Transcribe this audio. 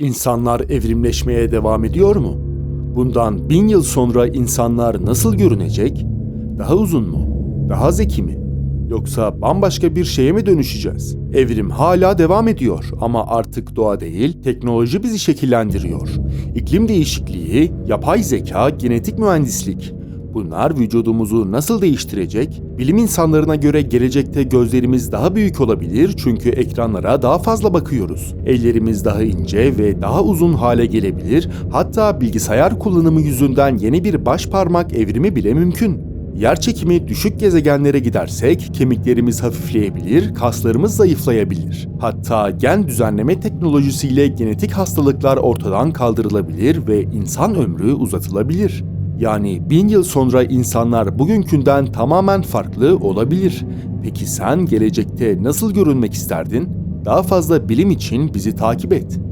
İnsanlar evrimleşmeye devam ediyor mu? Bundan bin yıl sonra insanlar nasıl görünecek? Daha uzun mu? Daha zeki mi? Yoksa bambaşka bir şeye mi dönüşeceğiz? Evrim hala devam ediyor ama artık doğa değil, teknoloji bizi şekillendiriyor. İklim değişikliği, yapay zeka, genetik mühendislik. Bunlar vücudumuzu nasıl değiştirecek? Bilim insanlarına göre gelecekte gözlerimiz daha büyük olabilir çünkü ekranlara daha fazla bakıyoruz. Ellerimiz daha ince ve daha uzun hale gelebilir. Hatta bilgisayar kullanımı yüzünden yeni bir baş parmak evrimi bile mümkün. Yerçekimi düşük gezegenlere gidersek kemiklerimiz hafifleyebilir, kaslarımız zayıflayabilir. Hatta gen düzenleme teknolojisiyle genetik hastalıklar ortadan kaldırılabilir ve insan ömrü uzatılabilir. Yani bin yıl sonra insanlar bugünkünden tamamen farklı olabilir. Peki sen gelecekte nasıl görünmek isterdin? Daha fazla bilim için bizi takip et.